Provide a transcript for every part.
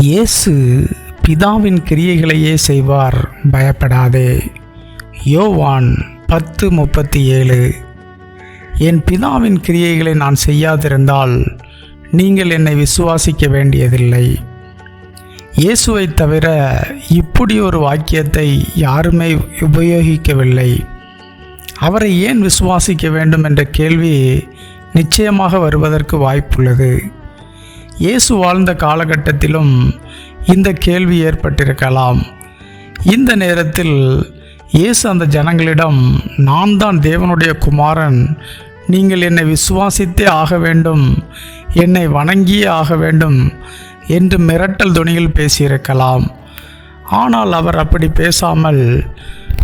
இயேசு பிதாவின் கிரியைகளையே செய்வார். பயப்படாதே. யோவான் பத்து முப்பத்தி ஏழு. என் பிதாவின் கிரியைகளை நான் செய்யாதிருந்தால் நீங்கள் என்னை விசுவாசிக்க வேண்டியதில்லை. இயேசுவை தவிர இப்படி ஒரு வாக்கியத்தை யாருமே உபயோகிக்கவில்லை. அவரை ஏன் விசுவாசிக்க வேண்டும் என்ற கேள்வி நிச்சயமாக வருவதற்கு வாய்ப்புள்ளது. இயேசு வாழ்ந்த காலகட்டத்திலும் இந்த கேள்வி ஏற்பட்டிருக்கலாம். இந்த நேரத்தில் இயேசு அந்த ஜனங்களிடம் நான் தான் தேவனுடைய குமாரன். நீங்கள் என்னை விசுவாசித்தே ஆக வேண்டும். என்னை வணங்கியே ஆக வேண்டும் என்று மிரட்டல் துணியில் பேசியிருக்கலாம். ஆனால் அவர் அப்படி பேசாமல்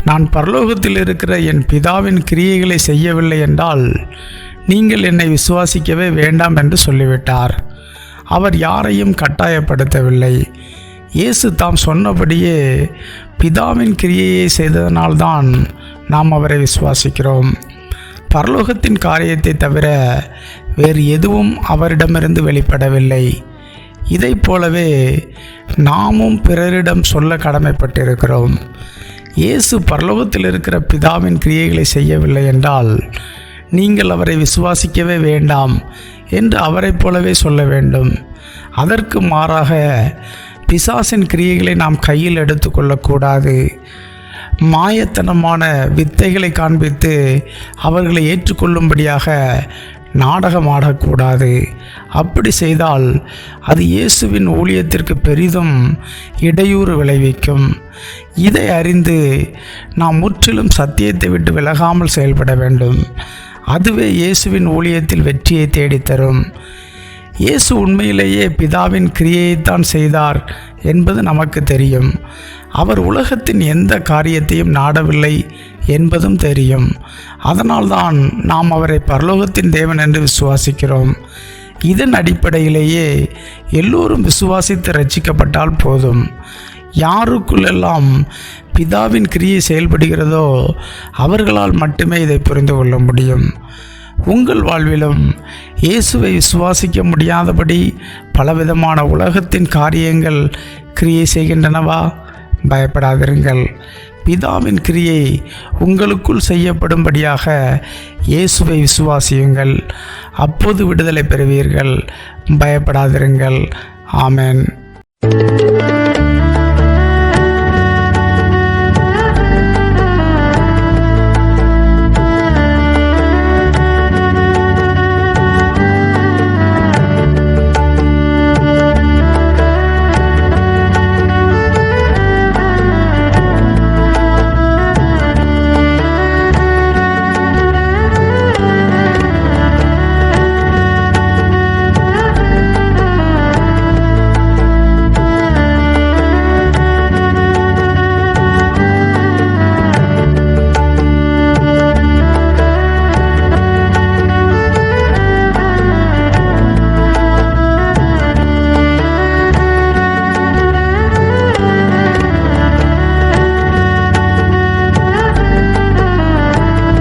நான் பரலோகத்தில் இருக்கிற என் பிதாவின் கிரியைகளை செய்யவில்லை என்றால் நீங்கள் என்னை விசுவாசிக்கவே வேண்டாம் என்று சொல்லிவிட்டார். அவர் யாரையும் கட்டாயப்படுத்தவில்லை. இயேசு தாம் சொன்னபடியே பிதாவின் கிரியையை செய்ததனால்தான் நாம் அவரை விசுவாசிக்கிறோம். பரலோகத்தின் காரியத்தை தவிர வேறு எதுவும் அவரிடமிருந்து வெளிப்படவில்லை. இதைப் போலவே நாமும் பிறரிடம் சொல்ல கடமைப்பட்டிருக்கிறோம். இயேசு பரலோகத்தில் இருக்கிற பிதாவின் கிரியைகளை செய்யவில்லை என்றால் நீங்கள் அவரை விசுவாசிக்கவே வேண்டாம். என்று அவரைப் போலவே சொல்ல வேண்டும். அதற்கு மாறாக பிசாசின் கிரியைகளை நாம் கையில் எடுத்துக்கொள்ளக்கூடாது மாயத்தனமான வித்தைகளை காண்பித்து அவர்களை ஏற்றுக்கொள்ளும்படியாக நாடகம் ஆடக்கூடாது. அப்படி செய்தால் அது இயேசுவின் ஊழியத்திற்கு பெரிதும் இடையூறு விளைவிக்கும். இதை அறிந்து நாம் முற்றிலும் சத்தியத்தை விட்டு விலகாமல் செயல்பட வேண்டும். அதுவே இயேசுவின் ஊழியத்தில் வெற்றியை தேடித்தரும். இயேசு உண்மையிலேயே பிதாவின் கிரியையைத்தான் செய்தார் என்பது நமக்கு தெரியும். அவர் உலகத்தின் எந்த காரியத்தையும் நாடவில்லை என்பதும் தெரியும். அதனால்தான் நாம் அவரை பரலோகத்தின் தேவன் என்று விசுவாசிக்கிறோம். இதன் அடிப்படையிலேயே எல்லோரும் விசுவாசித்து ரட்சிக்கப்பட்டால் போதும். யாருக்குள்ளெல்லாம் பிதாவின் கிரியை செயல்படுகிறதோ அவர்களால் மட்டுமே இதை புரிந்து கொள்ள முடியும். உங்கள் வாழ்விலும் இயேசுவை விசுவாசிக்க முடியாதபடி பலவிதமான உலகத்தின் காரியங்கள் கிரியை செய்கின்றனவா? பயப்படாதிருங்கள். பிதாவின் கிரியை உங்களுக்குள் செய்யப்படும்படியாக இயேசுவை விசுவாசியுங்கள். அப்போது விடுதலை பெறுவீர்கள். பயப்படாதிருங்கள். ஆமென்.